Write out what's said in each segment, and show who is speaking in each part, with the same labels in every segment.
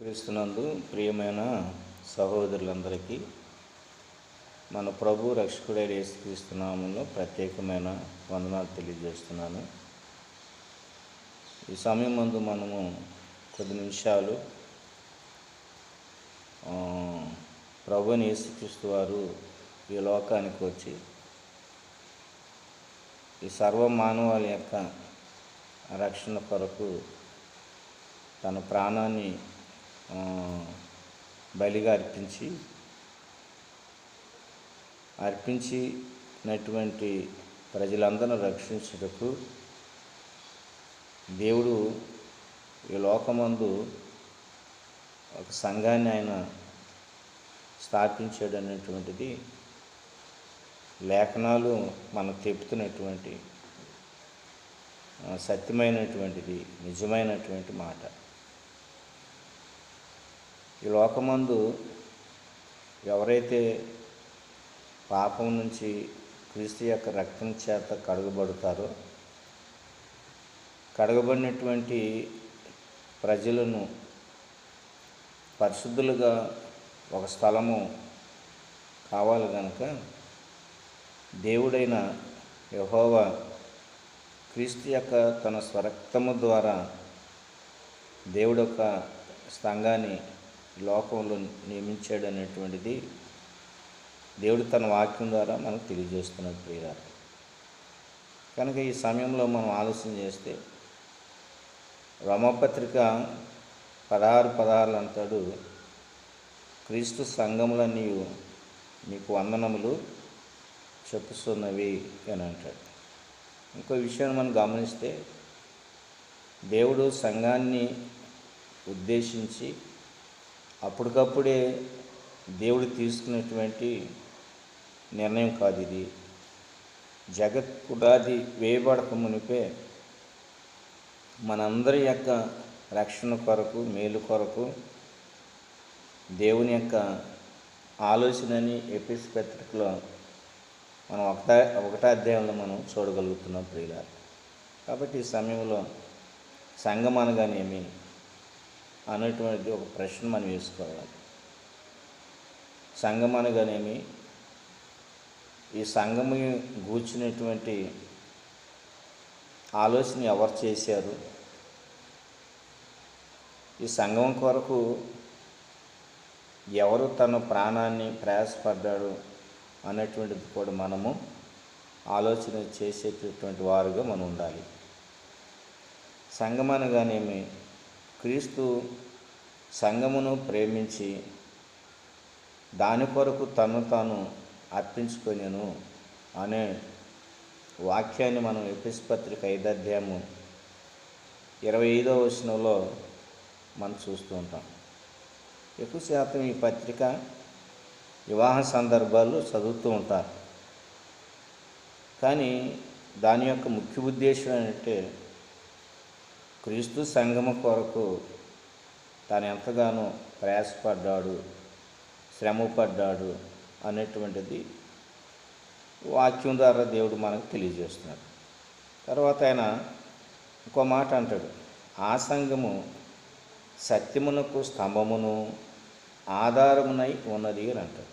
Speaker 1: క్రీస్తునందు ప్రియమైన సహోదరులందరికీ మన ప్రభు రక్షకుడైన యేసుక్రీస్తునామంలో ప్రత్యేకమైన వందనాలు తెలియజేస్తున్నాను. ఈ సమయం ముందు మనము కొద్ది నిమిషాలు ప్రభుని యేసుక్రీస్తు వారు ఈ లోకానికి వచ్చి ఈ సర్వ మానవాళి యొక్క రక్షణ కొరకు తన ప్రాణాన్ని బలిగా అర్పించి అర్పించినటువంటి ప్రజలందరూ రక్షించుటకు దేవుడు ఈ లోకమందు ఒక సంఘాన్ని ఆయన స్థాపించాడు అనేటువంటిది లేఖనాలు మనకు చెప్తున్నటువంటి సత్యమైనటువంటిది నిజమైనటువంటి మాట. ఈ లోకమందు ఎవరైతే పాపం నుంచి క్రీస్తు యొక్క రక్తం చేత కడగబడతారో కడగబడినటువంటి ప్రజలను పరిశుద్ధులుగా ఒక స్థలము కావాలి కనుక దేవుడైన యహోవా క్రీస్తు యొక్క తన స్వరక్తము ద్వారా దేవుడు ఒక సంఘాన్ని లోకంలో నియమించాడు అనేటువంటిది దేవుడు తన వాక్యం ద్వారా మనకు తెలియజేస్తున్నాడు ప్రియుల కనుక ఈ సమయంలో మనం ఆలోచన చేస్తే రమపత్రిక పదహారు పదహారులు అంటాడు క్రీస్తు సంఘములు నీవు నీకు వందనములు చెప్పుస్తున్నవి అని అంటాడు. ఇంకో విషయాన్ని మనం గమనిస్తే దేవుడు సంఘాన్ని ఉద్దేశించి అప్పటికప్పుడే దేవుడు తీసుకున్నటువంటి నిర్ణయం కాదు ఇది. జగత్ పునాది వేయబడక మునిపే మనందరి యొక్క రక్షణ కొరకు మేలు కొరకు దేవుని యొక్క ఆలోచనని ఎపిస్ పత్రికలో మనం ఒకటా ఒకటా అధ్యాయంలో మనం చూడగలుగుతున్నాం ప్రియుల కాబట్టి ఈ సమయంలో సంఘం అనగానేమి అనేటువంటి ఒక ప్రశ్న మనం వేసుకోవాలి. సంఘం అనగానేమి ఈ సంఘము గూర్చినటువంటి ఆలోచన ఎవరు చేశారు? ఈ సంఘం కొరకు ఎవరు తన ప్రాణాన్ని ప్రయాసపడ్డాడు అనేటువంటిది కూడా మనము ఆలోచన చేసేటటువంటి వారుగా మనం ఉండాలి. సంఘం అనగానేమి క్రీస్తు సంఘమును ప్రేమించి దాని కొరకు తను తాను అర్పించుకొనెను అనే వాక్యాన్ని మనం ఎపిస్ పత్రిక ఇరవై ఐదో వచనంలో మనం చూస్తూ ఉంటాం. ఎక్కువ శాతం ఈ పత్రిక వివాహ సందర్భాల్లో చదువుతూ ఉంటారు. కానీ దాని యొక్క ముఖ్య ఉద్దేశం ఏంటంటే క్రీస్తు సంగమ కొరకు తాను ఎంతగానో ప్రయాసపడ్డాడు శ్రమపడ్డాడు అనేటువంటిది వాక్యం ద్వారా దేవుడు మనకు తెలియజేస్తున్నాడు. తర్వాత ఆయన ఇంకో మాట అంటాడు ఆ సంఘము సత్యమునకు స్తంభమును ఆధారమునై ఉన్నది అని అంటాడు.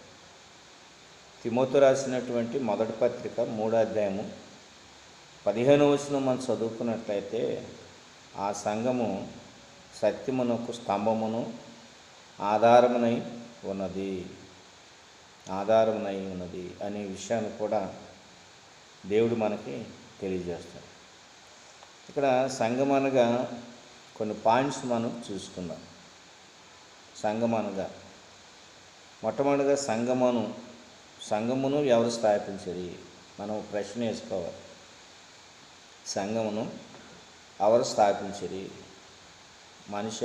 Speaker 1: తిమోతు రాసినటువంటి మొదటి పత్రిక మూడో అధ్యాయము పదిహేను వచనం మనం చదువుకున్నట్లయితే ఆ సంఘము సత్యమునకు స్తంభమును ఆధారమునై ఉన్నది. ఆధారమునై ఉన్నది అనే విషయాన్ని కూడా దేవుడు మనకి తెలియజేస్తాడు. ఇక్కడ సంఘం అనగా కొన్ని పాయింట్స్ మనం చూసుకుందాం. సంఘం అనగా మొట్టమొదటిగా సంఘమును సంఘమును ఎవరు స్థాపించరు? మనం ప్రశ్న వేసుకోవాలి. సంఘమును ఎవరు స్థాపించరు. మనిష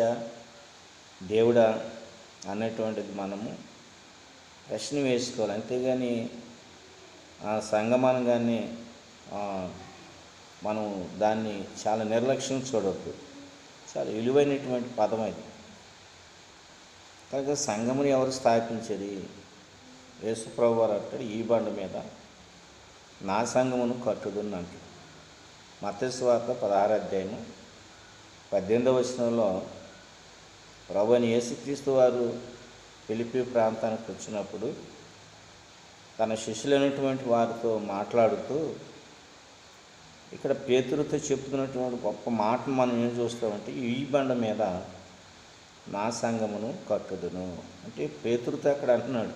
Speaker 1: దేవుడా అనేటువంటిది మనము ప్రశ్న వేసుకోవాలి. అంతేగాని ఆ సంగమనగానే మనం దాన్ని చాలా నిర్లక్ష్యం చూడవద్దు చాలా విలువైనటువంటి పదం అది. కనుక సంఘముని ఎవరు స్థాపించేది యేసుప్రభు వారు అంటాడు ఈ బండ మీద నా సంఘమును కట్టుదుని అంటాడు మత్స్వార్త పదహారు అధ్యాయము పద్దెనిమిదవ వచనంలో ప్రభుని యేసుక్రీస్తు వారు పిలిపి ప్రాంతానికి వచ్చినప్పుడు తన శిష్యులైనటువంటి వారితో మాట్లాడుతూ ఇక్కడ పేతురితో చెప్తున్నటువంటి గొప్ప మాట మనం ఏం చూస్తామంటే ఈ బండ మీద నా సంగమును కట్టుదును. అంటే పేతురుతో అక్కడ అంటున్నాడు.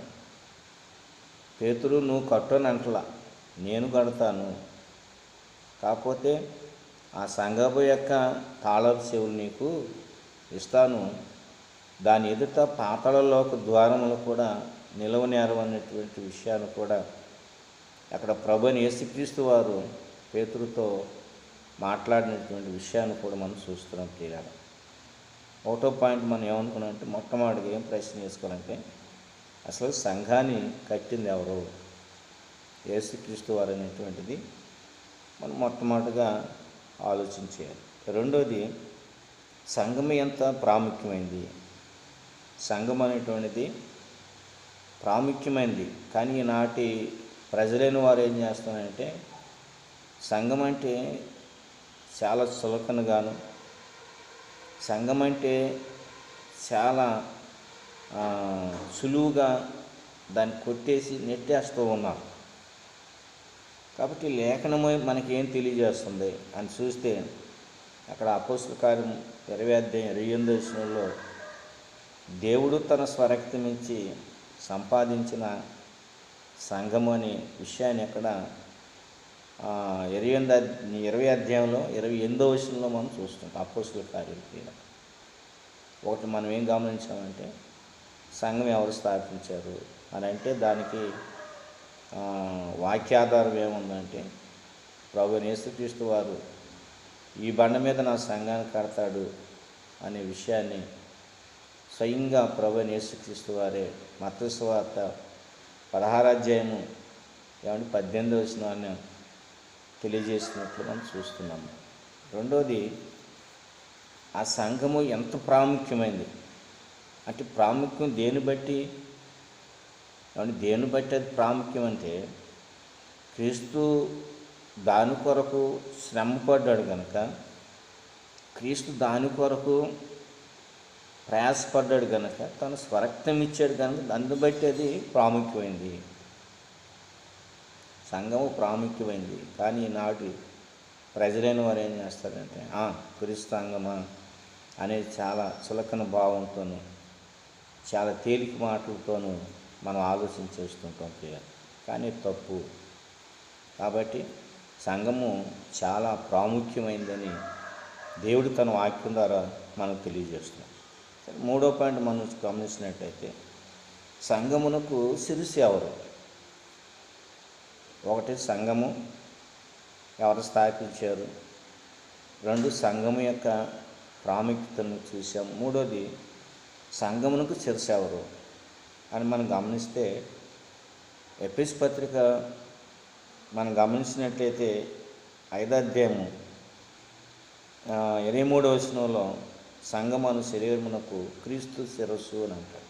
Speaker 1: పేతురు నువ్వు కట్టని అంటలా. నేను కడతాను. కాకపోతే ఆ సంగపు యొక్క తాళపు చెవులు నీకు ఇస్తాను. దాని ఎదుట పాతాళలోక ద్వారములు కూడా నిలవనేరవన్నటువంటి విషయాలు కూడా అక్కడ ప్రభుని యేసుక్రీస్తు వారు పేతురుతో మాట్లాడినటువంటి విషయాన్ని కూడా మనం చూస్తున్నాం ప్రియాలి ఒకటో పాయింట్ మనం ఏమనుకున్నాం అంటే మొట్టమొదటిగా ఏం ప్రశ్న చేసుకోవాలంటే అసలు సంఘాన్ని కట్టింది ఎవరు? యేసుక్రీస్తు వారు అనేటువంటిది మనం మొట్టమొదటిగా ఆలోచించేయాలి రెండోది సంఘం ఎంత ప్రాముఖ్యమైంది? సంఘం అనేటువంటిది ప్రాముఖ్యమైనది కానీ ఈనాటి ప్రజలైన వారు ఏం చేస్తున్నారంటే సంఘం అంటే చాలా చులకనగాను సంఘం అంటే చాలా సులువుగా దాన్ని కొట్టేసి నెట్టేస్తూ ఉన్నారు. కాబట్టి లేఖనము మనకేం తెలియజేస్తుంది అని చూస్తే అక్కడ అపోస్తుల కార్యం ఇరవై అధ్యాయం ఇరవై ఎనిమిది వచనంలో దేవుడు తన స్వరక్తమించి సంపాదించిన సంఘము అనే విషయాన్ని అక్కడ ఇరవై ఎనిమిది ఇరవై అధ్యాయంలో ఇరవై ఎనిమిదో వచనంలో మనం చూస్తుంటాం అపోస్తుల కార్యం ఒకటి మనం ఏం గమనించామంటే సంఘం ఎవరు స్థాపించారు అని అంటే దానికి వాక్యాధారం ఏముందంటే ప్రభు నేసుక్రీస్తు వారు ఈ బండ మీద నా సంఘాన్ని కడతాడు అనే విషయాన్ని స్వయంగా ప్రభు నేసుక్రీస్తు వారే మతస్వార్త పదహారాధ్యాయము ఏమంటే పద్దెనిమిది వచ్చిన తెలియజేసినట్లు మనం చూస్తున్నాము. రెండోది ఆ సంఘము ఎంత ప్రాముఖ్యమైంది? అంటే ప్రాముఖ్యం దేని బట్టి? కాబట్టి దేని బట్టి అది ప్రాముఖ్యం అంటే క్రీస్తు దాని కొరకు శ్రమపడ్డాడు కనుక క్రీస్తు దాని కొరకు ప్రయాసపడ్డాడు కనుక తను స్వరక్తం ఇచ్చాడు కనుక దాన్ని బట్టి అది ప్రాముఖ్యమైంది. సంఘము ప్రాముఖ్యమైంది. కానీ ఈనాటి ప్రజలైన వారు ఏం చేస్తారంటే "ఆ, క్రీస్తు సంఘమా అనేది చాలా చులకన భావంతోనూ చాలా తేలిక మాటలతోనూ మనం ఆలోచన చేస్తుంటాం ప్రియ. కానీ తప్పు. కాబట్టి సంఘము చాలా ప్రాముఖ్యమైందని దేవుడు తన వాక్యం ద్వారా మనకు తెలియజేస్తున్నాం మూడో పాయింట్ మనం గమనించినట్టయితే సంఘమునకు శిరస్సు ఎవరు? ఒకటి సంఘము ఎవరు స్థాపించారు? రెండు సంఘము యొక్క ప్రాముఖ్యతను చూసాం మూడోది సంఘమునకు శిరస్సు అని మనం గమనిస్తే ఎపిస్ పత్రిక మనం గమనించినట్లయితే ఐదో అధ్యాయము ఇరవై మూడవ వచనంలో సంగమను శరీరమునకు క్రీస్తు శిరస్సు అని అంటారు.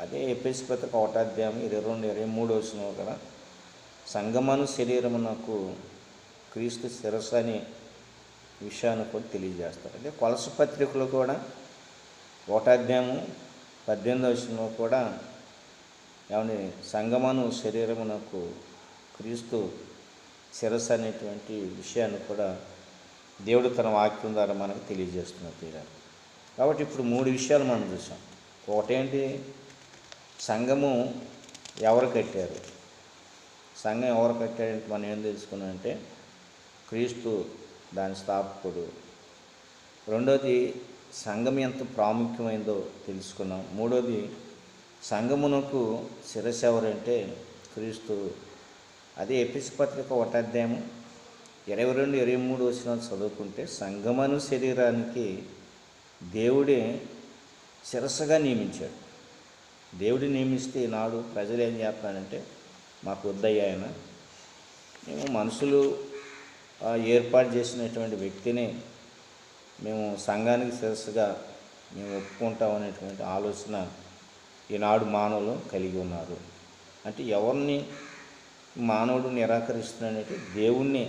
Speaker 1: అదే ఎపిస్ పత్రిక ఒకటాధ్యాయం ఇరవై రెండు ఇరవై మూడు వచనం కదా సంగమను శరీరమునకు క్రీస్తు శిరస్సు అనే విషయాన్ని కూడా తెలియజేస్తారు. అదే కొలస పత్రికలు కూడా ఒకటాధ్యాయము పద్దెనిమిదవ పద్దెనిమిది వచనంలో కూడా ఏమని సంగమను శరీరమునకు క్రీస్తు శిరస్సు అనేటువంటి విషయాన్ని కూడా దేవుడు తన వాక్యం ద్వారా మనకు తెలియజేస్తున్న తీరాలి కాబట్టి ఇప్పుడు మూడు విషయాలు మనం చూసాం. ఒకటేంటి? సంఘము ఎవరు కట్టారు? సంఘం ఎవరు కట్టారంటే మనం ఏం తెలుసుకున్నామంటే క్రీస్తు దాని స్థాపకుడు. రెండోది సంఘం ఎంత ప్రాముఖ్యమైందో తెలుసుకున్నాం. మూడోది సంఘమునకు శిరసెవరంటే క్రీస్తు. అదే ఎపిసి పత్రిక ఒకటాధ్యాయము ఇరవై రెండు ఇరవై మూడు వచ్చిన చదువుకుంటే సంఘమను శరీరానికి దేవుడే శిరస్సుగా నియమించాడు. దేవుడు నియమిస్తే ఈనాడు ప్రజలు ఏం చేస్తానంటే మాకు వద్దయ్యా ఆయన మేము మనుషులు ఏర్పాటు చేసినటువంటి వ్యక్తిని మేము సంఘానికి శిరస్సుగా మేము ఒప్పుకుంటాం అనేటువంటి ఆలోచన ఈనాడు మానవులు కలిగి ఉన్నారు. అంటే ఎవరిని మానవుడు నిరాకరిస్తున్నాడంటే దేవుణ్ణి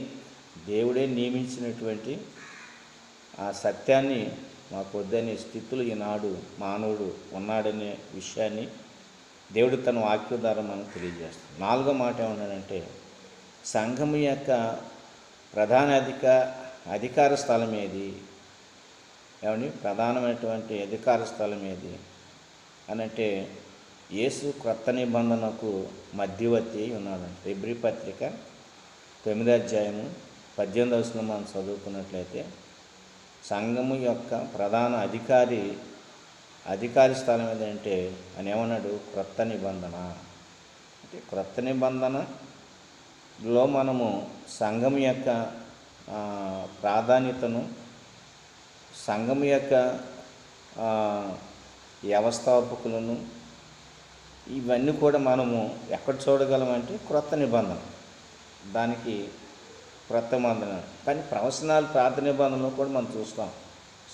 Speaker 1: దేవుడే నియమించినటువంటి ఆ సత్యాన్ని మాకు వద్దనే స్థితిలో ఈనాడు మానవుడు ఉన్నాడనే విషయాన్ని దేవుడు తన వాక్య ద్వారా మనకు తెలియజేస్తాడు నాలుగో మాట ఏమన్నాడంటే సంఘం యొక్క ప్రధాన అధిక అధికార స్థలం ఏది ఏమండి? ప్రధానమైనటువంటి అధికార స్థలం ఏది? అని అంటే యేసు క్రొత్త నిబంధనకు మధ్యవర్తి అయి ఉన్నాడంట. ఎబ్రి పత్రిక తొమ్మిది అధ్యాయము పద్దెనిమిది వచనం మనం చదువుకున్నట్లయితే సంఘము యొక్క ప్రధాన అధికారి అధికారి స్థలం ఏదంటే అని ఏమన్నాడు? క్రొత్త నిబంధన. అంటే క్రొత్త నిబంధనలో మనము సంఘం యొక్క ప్రాధాన్యతను సంఘం యొక్క వ్యవస్థాపకులను ఇవన్నీ కూడా మనము ఎక్కడ చూడగలమంటే క్రొత్త నిబంధన. దానికి క్రొత్త నిబంధన. కానీ ప్రవచనాలు పాత నిబంధనలో కూడా మనం చూస్తాం.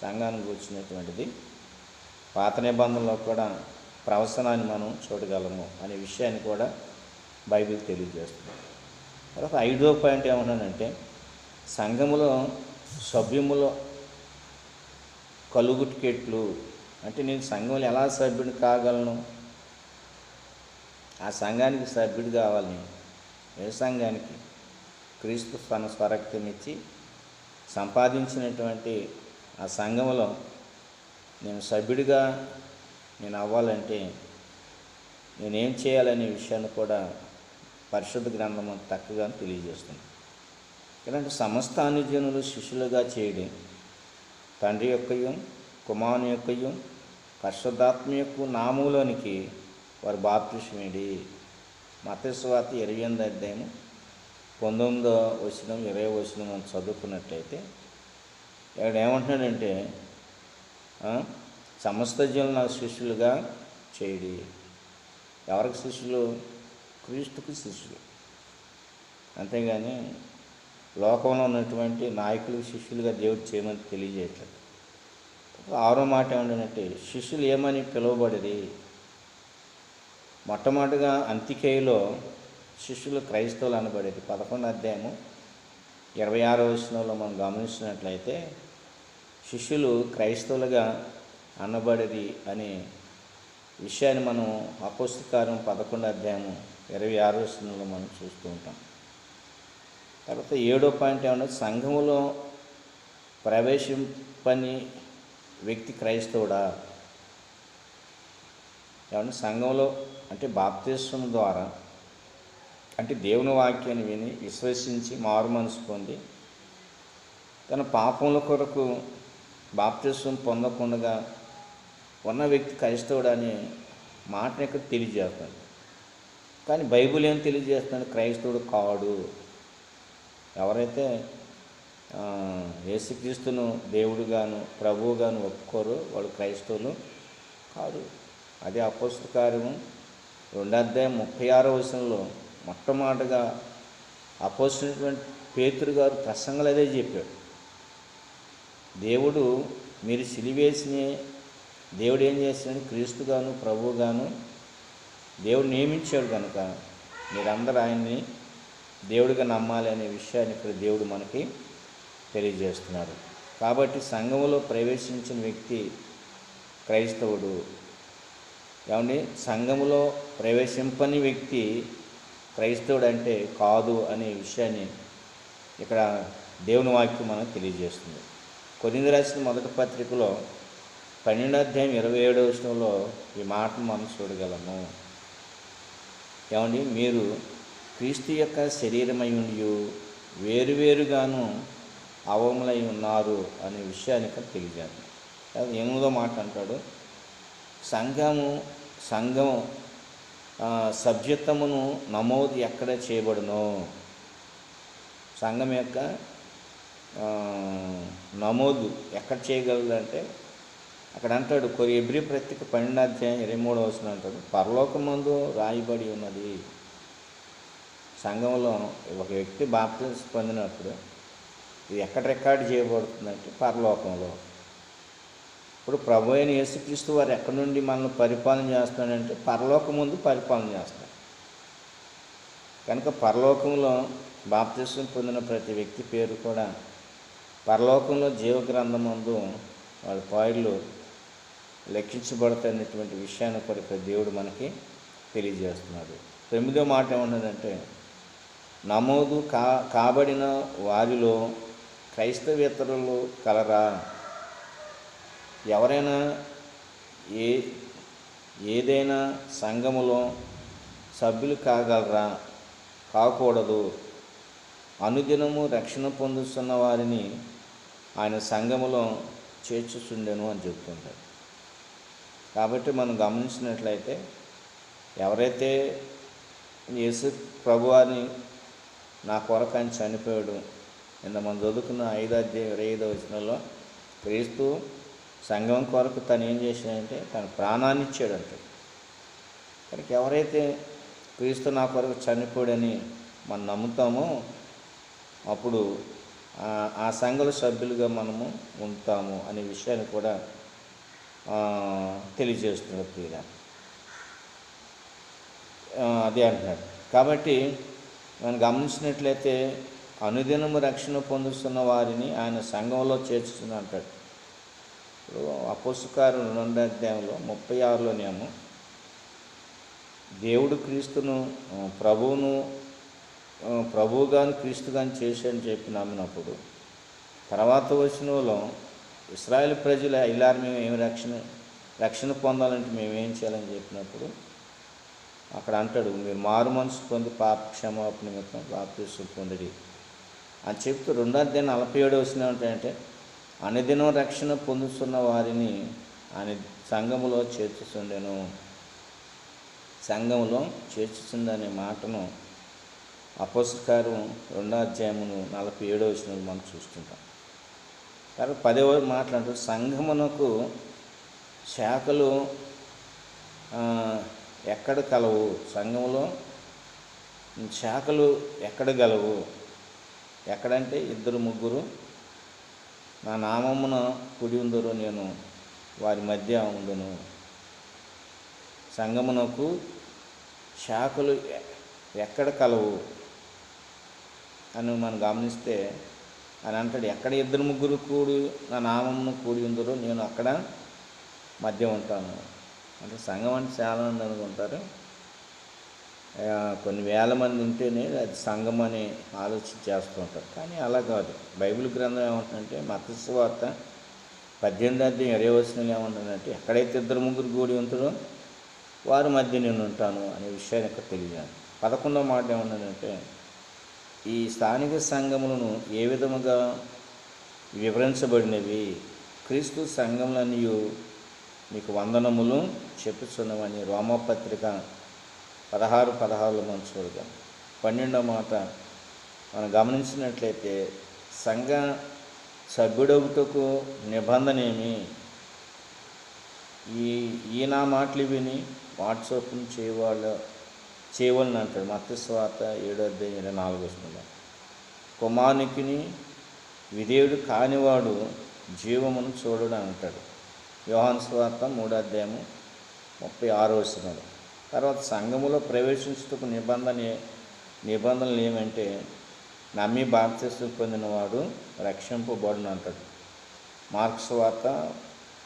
Speaker 1: సంఘానికి వచ్చినటువంటిది పాత నిబంధనలో కూడా ప్రవచనాన్ని మనం చూడగలము అనే విషయాన్ని కూడా బైబిల్ తెలియజేస్తుంది. తర్వాత ఐదో పాయింట్ ఏమన్నానంటే సంఘములో సభ్యములో కలుగుటికెట్లు. అంటే నేను సంఘంలో ఎలా సభ్యుడు కాగలను? ఆ సంఘానికి సభ్యుడు కావాలి నేను. ఏ సంఘానికి? క్రీస్తు తన స్వరక్తం ఇచ్చి సంపాదించినటువంటి ఆ సంఘంలో నేను సభ్యుడిగా నేను అవ్వాలంటే నేనేం చేయాలనే విషయాన్ని కూడా పరిశుద్ధ గ్రంథం చక్కగా తెలియజేస్తుంది. ఇలాంటి సమస్త అనుజనులు శిష్యులుగా చేయడం తండ్రి యొక్కయు కుమారుని యొక్కయు పరిశుద్ధాత్మ యొక్క నామంలోనికి వారు బాప్తిష్మేడి మతస్వాత ఇరవై ఎనిమిది అధ్యాయము పంతొమ్మిదో వచనం ఇరవై వచనం మనం చదువుకున్నట్టయితే ఇక్కడ ఏమంటున్నాడంటే సమస్త జనులు నా శిష్యులుగా చేయడి. ఎవరికి శిష్యులు? క్రీస్తుకు శిష్యులు. అంతేగాని లోకంలో ఉన్నటువంటి నాయకులు శిష్యులుగా దేవుడు చేయమని తెలియజేయట్లేదు. ఆరో మాట ఏమంటే శిష్యులు ఏమని పిలువబడిరి? మొట్టమొదటిగా అంతికేయులో శిష్యులు క్రైస్తవులు అనబడేది. పదకొండు అధ్యాయము ఇరవై ఆరో వచనంలో మనం గమనించినట్లయితే శిష్యులు క్రైస్తవులుగా అనబడేది అనే విషయాన్ని మనం అపోస్తకారం పదకొండు అధ్యాయము ఇరవై ఆరో వచనంలో మనం చూస్తూ ఉంటాం. తర్వాత ఏడో పాయింట్ ఏమన్నా సంఘములో ప్రవేశింపని వ్యక్తి క్రైస్తవుడా? ఏమన్నా సంఘంలో అంటే బాప్తిస్వం ద్వారా అంటే దేవుని వాక్యాన్ని విని విశ్వసించి మారు మనసు పొంది తన పాపముల కొరకు బాప్తిస్వం పొందకుండా ఉన్న వ్యక్తి క్రైస్తవుడు అనే మాటని ఇక్కడ తెలియజేస్తాడు కానీ బైబిల్ ఏం తెలియజేస్తున్నాడు? క్రైస్తవుడు కాడు. ఎవరైతే యేసుక్రీస్తును దేవుడుగాను ప్రభువుగాను ఒప్పుకోరు వాళ్ళు క్రైస్తవులు కాదు. అదే అపోస్తు కార్యము రెండు అధ్యాయం ముప్పై ఆరో వచనంలో మొట్టమొదటిగా అపోస్తున్నటువంటి పేతురు గారు ప్రసంగలు అదే చెప్పాడు. దేవుడు మీరు సిలివేసిన దేవుడు ఏం చేశాడు? క్రీస్తుగాను ప్రభువుగాను దేవుడు నియమించాడు కనుక మీరందరూ ఆయన్ని దేవుడిగా నమ్మాలి అనే విషయాన్ని ఇక్కడ దేవుడు మనకి తెలియజేస్తున్నాడు. కాబట్టి సంఘములో ప్రవేశించిన వ్యక్తి క్రైస్తవుడు. ఏమండి? సంఘములో ప్రవేశింపని వ్యక్తి క్రైస్తవుడు అంటే కాదు అనే విషయాన్ని ఇక్కడ దేవుని వాక్యం మనకు తెలియజేస్తుంది. కొరింది రాసిన మొదటి పత్రికలో పన్నెండు అధ్యాయం ఇరవై ఏడవ వచనంలో ఈ మాటను మనం చూడగలము. ఏమండి? మీరు క్రీస్తు యొక్క శరీరమై ఉండి వేరువేరుగాను అవములై ఉన్నారు అనే విషయాన్ని ఇక్కడ తెలియజేద్దాం అది ఎనిమిదో మాట అంటాడు సంఘము సంఘం సభ్యత్వమును నమోదు ఎక్కడ చేయబడునో? సంఘం యొక్క నమోదు ఎక్కడ చేయగలదంటే అక్కడ అంటాడు కొరి ఎబ్రి ప్రత్యేక పన్నెండు అధ్యాయం ఇరవై మూడవ వచనం అంటాడు పరలోకమందు రాయబడి ఉన్నది. సంఘంలో ఒక వ్యక్తి బాప్తిస్ పొందినప్పుడు ఇది ఎక్కడ రికార్డు చేయబడుతుందంటే పరలోకంలో. ఇప్పుడు ప్రభు అయిన యేసుక్రీస్తు వారు ఎక్కడి నుండి మనల్ని పరిపాలన చేస్తాడంటే పరలోకం ముందు పరిపాలన చేస్తాడు కనుక పరలోకంలో బాప్తిస్వం పొందిన ప్రతి వ్యక్తి పేరు కూడా పరలోకంలో జీవగ్రంథం ముందు వాళ్ళ పాయలు లెక్కించబడతాయనేటువంటి విషయాన్ని కూడా ఇక్కడ దేవుడు మనకి తెలియజేస్తున్నాడు. తొమ్మిదో మాట ఏమన్నదంటే నమోదు కా కాబడిన వారిలో క్రైస్తవేతరులు కలరా? ఎవరైనా ఏ ఏదైనా సంఘములో సభ్యులు కాగలరా? కాకూడదు. అనుదినము రక్షణ పొందుతున్న వారిని ఆయన సంఘములో చేర్చుచుండెను అని చెప్తుంటాడు కాబట్టి మనం గమనించినట్లయితే ఎవరైతే యేసు ప్రభువాని నా కొరకు ఆయన చనిపోయాడు. ఇంత మనం చదువుకున్న ఐదో అధ్యాయం ఐదో వచనంలో క్రీస్తు సంఘం కొరకు తను ఏం చేశాడంటే తన ప్రాణాన్ని ఇచ్చాడంట. కనుక ఎవరైతే క్రీస్తు నా కొరకు చనిపోడని మనం నమ్ముతామో అప్పుడు ఆ- సంఘల సభ్యులుగా మనము ఉంటాము అనే విషయాన్ని కూడా తెలియజేస్తున్నాడు తెలియజేస్తున్నారు అదే అంటున్నాడు. కాబట్టి మనం గమనించినట్లయితే అనుదినము రక్షణ పొందుతున్న వారిని ఆయన సంఘంలో చేర్చుతున్నా అంటాడు. ఇప్పుడు అపోసుకారు రెండో అధ్యాయంలో ముప్పై ఆరులోనేమో దేవుడు క్రీస్తును ప్రభువును ప్రభువుగాను క్రీస్తుగాను చేశాడని చెప్పి నమ్మినప్పుడు తర్వాత వచ్చినలో ఇస్రాయేల్ ప్రజలు ఇలా మేము ఏమి రక్షణ రక్షణ పొందాలంటే మేము ఏం చేయాలని చెప్పినప్పుడు అక్కడ అంటాడు మీరు మారు మనసు పొంది పాప క్షమాపణ నిమిత్తం బాప్తీసం పొందిడి అని చెప్తూ రెండో అధ్యాయం నలభై ఏడు వచ్చిన అంటే అనుదినం రక్షణ పొందుతున్న వారిని అని సంఘములో చేర్చుతుండెను సంఘములో చేర్చుతుందనే మాటను అపోస్కారం రెండో అధ్యాయమును నలభై ఏడో వచ్చిన మనం చూస్తుంటాం. తర్వాత పదవ మాట్లాడుతూ సంఘమునకు శాఖలు ఎక్కడ కలవు? సంఘంలో శాఖలు ఎక్కడ గలవు? ఎక్కడంటే ఇద్దరు ముగ్గురు. నా నామమున కుడి ఉందరో నేను వారి మధ్య ఉండును. సంగమునకు శాఖలు ఎక్కడ కలవు? అని మనం గమనిస్తే అని అంటాడు ఎక్కడ ఇద్దరు ముగ్గురు కూడి నా నామమును కూడి ఉందరో నేను అక్కడ మధ్య ఉంటాను. అంటే సంఘం అంటే చాలా మంది అనుకుంటారు. కొన్ని వేల మంది ఉంటేనే అది సంఘం అని ఆలోచన చేస్తూ ఉంటారు. కానీ అలా కాదు. బైబిల్ గ్రంథం ఏమంటుందంటే మతస్వార్త పద్దెనిమిది అధ్యాయం ఇరవై వచనం ఏమంటుందంటే ఎక్కడైతే ఇద్దరు ముగ్గురు కూడి ఉంటారో వారి మధ్య నేను ఉంటాను అనే విషయాన్ని ఇక్కడ తెలియజాను పదకొండో మాట ఏమన్నదంటే ఈ స్థానిక సంఘములను ఏ విధముగా వివరించబడినవి? క్రీస్తు సంఘములన్నీ మీకు వందనములు చెప్పుచున్నవని రోమపత్రిక పదహారు పదహారులో మనం చూడగా పన్నెండవ మాట మనం గమనించినట్లయితే సంఘ సభ్యుడవుటకు నిబంధన ఏమి? ఈ ఈయన మాటలు విని వాట్సాప్ చేయవాళ్ళ చేయవాలని అంటాడు. మత్స్వాత ఏడో అధ్యాయం ఇరవై నాలుగు వస్తుంది కుమారునికిని విధేయుడు కానివాడు జీవమును చూడడం అంటాడు. యోహాన్ స్వార్త మూడో అధ్యాయము ముప్పై ఆరో వస్తున్నాడు తర్వాత సంఘములో ప్రవేశించుటకు నిబంధన నిబంధనలు ఏమంటే నమ్మి బాప్తిస్తం పొందినవాడు రక్షింపబడును అంటాడు. మార్క్స్ వార్త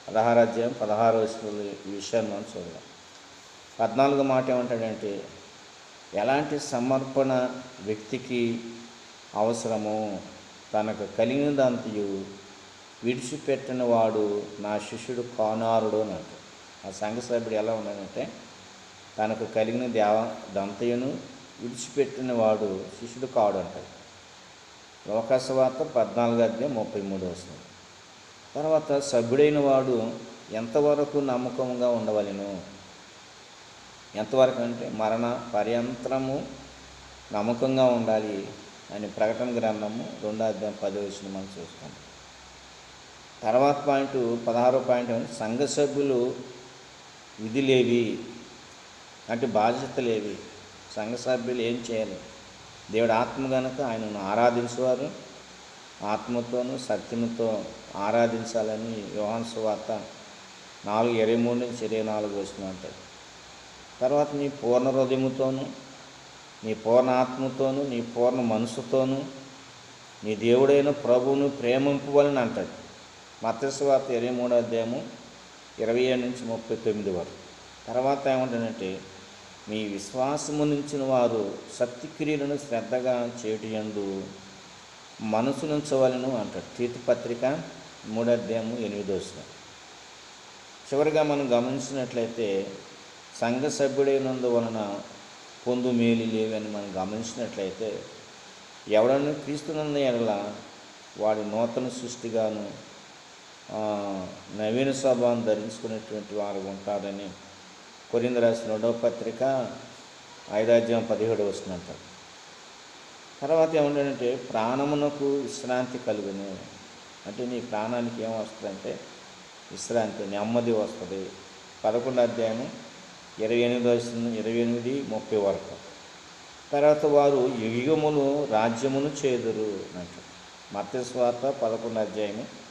Speaker 1: పదహారు అధ్యాయం పదహారు ఈ విషయాన్ని మనం చూడడం పద్నాలుగు మాట ఏమంటాడంటే ఎలాంటి సమర్పణ వ్యక్తికి అవసరమో తనకు కలిగినదంతయు విడిచిపెట్టిన వాడు నా శిష్యుడు కానారుడు అని ఆ సంఘ సభ్యుడు ఎలా ఉన్నాడంటే తనకు కలిగిన దేవ దంతయును విడిచిపెట్టిన వాడు శిష్యుడు కాడు అంటాడు. లోకసవార్త పద్నాలుగు అధ్యాయం ముప్పై మూడు వస్తుంది తర్వాత సభ్యుడైన వాడు ఎంతవరకు నమ్మకంగా ఉండవలెను? ఎంతవరకు అంటే మరణ పర్యంతరము నమ్మకంగా ఉండాలి అని ప్రకటన గ్రంథము రెండో అధ్యాయం పదో వచ్చిన మనం చూస్తాం. తర్వాత పాయింట్ పదహారో పాయింట్ సంఘ సభ్యులు విధులేవి అంటే బాధ్యతలేవి. సంఘ సభ్యులు ఏం చేయాలి దేవుడు ఆత్మ కనుక ఆయనను ఆరాధించేవారు ఆత్మతోనూ సత్యముతో ఆరాధించాలని యోహాన్ సువార్త నాలుగు ఇరవై మూడు నుంచి ఇరవై నాలుగు వచ్చిన అంటారు తర్వాత నీ పూర్ణ హృదయముతోనూ నీ పూర్ణ ఆత్మతోను నీ పూర్ణ మనసుతోనూ నీ దేవుడైన ప్రభువును ప్రేమింపవలని అంటాడు మత్స్యవార్త ఇరవై మూడో అధ్యాయము ఇరవై ఏడు నుంచి ముప్పై తొమ్మిది వరకు. తర్వాత ఏమంటానంటే మీ విశ్వాసము నుంచిన వారు సత్యక్రియలను శ్రద్ధగా చేటు యందు మనసు నుంచవలను అంటాడు. తీర్థ పత్రిక మూడో అధ్యాయము ఎనిమిదో చివరిగా మనం గమనించినట్లయితే సంఘ సభ్యుడైనందువలన పొందు మేలు లేవని మనం గమనించినట్లయితే ఎవడన్నా క్రీస్తునందు ఎడల వాడి నూతన సృష్టిగాను నవీన స్వభావం ధరించుకునేటువంటి వారు ఉంటారని కొరింద రాసిన రెండవ పత్రిక ఐదాధ్యాయం పదిహేడు వస్తుందంటారు తర్వాత ఏమంటే ప్రాణమునకు విశ్రాంతి కలుగును. అంటే నీ ప్రాణానికి ఏం వస్తుందంటే విశ్రాంతి నెమ్మది వస్తుంది. పదకొండు అధ్యాయం ఇరవై ఎనిమిది వస్తుంది ఇరవై ఎనిమిది ముప్పై వరకు. తర్వాత వారు యుగములు రాజ్యమును చేదురు అంటారు. స్వార్థ పదకొండు అధ్యాయము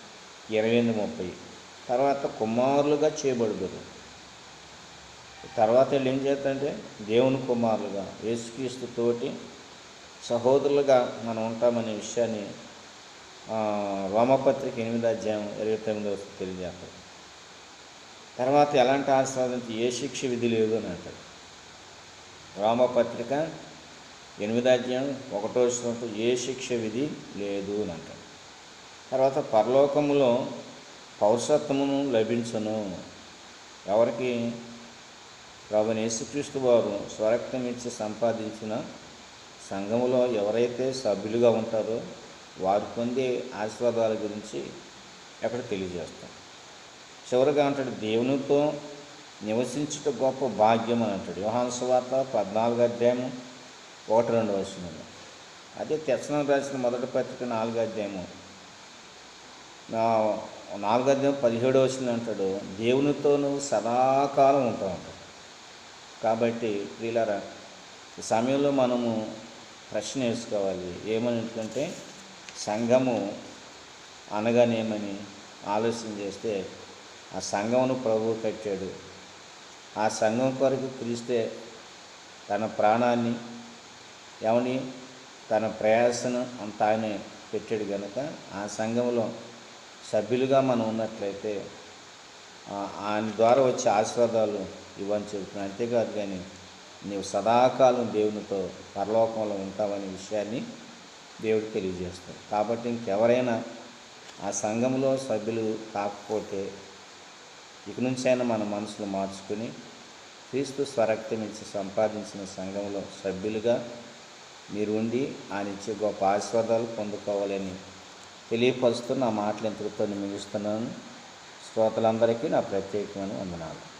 Speaker 1: ఇరవై ఎనిమిది ముప్పై. తర్వాత కుమారులుగా చేయబడుదురు. తర్వాత వీళ్ళు ఏం చేస్తారంటే దేవుని కుమారులుగా యేసుక్రీస్తు తోటి సహోదరులుగా మనం ఉంటామనే విషయాన్ని రోమపత్రిక ఎనిమిది అధ్యాయం ఇరవై తొమ్మిదో తెలియజేస్తారు తర్వాత ఎలాంటి ఆస్వాదించి ఏ శిక్ష విధి లేదు అని అంటారు రోమపత్రిక ఎనిమిది అధ్యాయం ఒకటో వస్తున్నట్టు ఏ శిక్ష విధి లేదు అని అంటారు తర్వాత పరలోకములో పౌరసత్వమును లభించను. ఎవరికి? ప్రభుని యేసుక్రీస్తు వారు స్వరక్తం ఇచ్చి సంపాదించిన సంఘములో ఎవరైతే సభ్యులుగా ఉంటారో వారు పొందే ఆశీర్వాదాల గురించి ఎక్కడ తెలియజేస్తాం. చివరిగా అంటాడు దేవునితో నివసించుట గొప్ప భాగ్యం అని అంటాడు. యోహాను పద్నాలుగు అధ్యాయం ఒకటి రెండు వచనంలో అదే తెచ్చనం రాసిన మొదటి పత్రిక నాలుగు అధ్యాయము నా- నాలుగు పదిహేడు వచ్చింది అంటాడు. దేవునితో నువ్వు సదాకాలం ఉంటావు అంటాడు. కాబట్టి ప్రియులారా ఈ సమయంలో మనము ప్రశ్న వేసుకోవాలి. ఏమని ఎందుకంటే సంఘము అనగానేమని ఆలోచన చేస్తే ఆ సంఘమును ప్రభువు కట్టాడు ఆ సంఘం కొరకు క్రీస్తే తన ప్రాణాన్ని ఎవని? తన ప్రయాసను అంత ఆయనే పెట్టాడు కనుక ఆ సంఘంలో సభ్యులుగా మనం ఉన్నట్లయితే ఆయన ద్వారా వచ్చే ఆశీర్వాదాలు ఇవ్వని చెబుతున్నాను. అంతేకాదు కానీ నీవు సదాకాలం దేవునితో పరలోకంలో ఉంటావనే విషయాన్ని దేవుడు తెలియజేస్తాడు. కాబట్టి ఇంకెవరైనా ఆ సంఘంలో సభ్యులు కాకపోతే ఇక నుంచైనా మన మనసులు మార్చుకుని క్రీస్తు స్వరక్తం ఇచ్చి సంపాదించిన సంఘంలో సభ్యులుగా మీరు ఉండి ఆయన ఇచ్చే గొప్ప ఆశీర్వాదాలు పొందుకోవాలని తెలియపరుస్తూ నా మాటలు ఇంతటితో ముగిస్తున్నాను శ్రోతలందరికీ నా ప్రత్యేకమైన వందనాలు.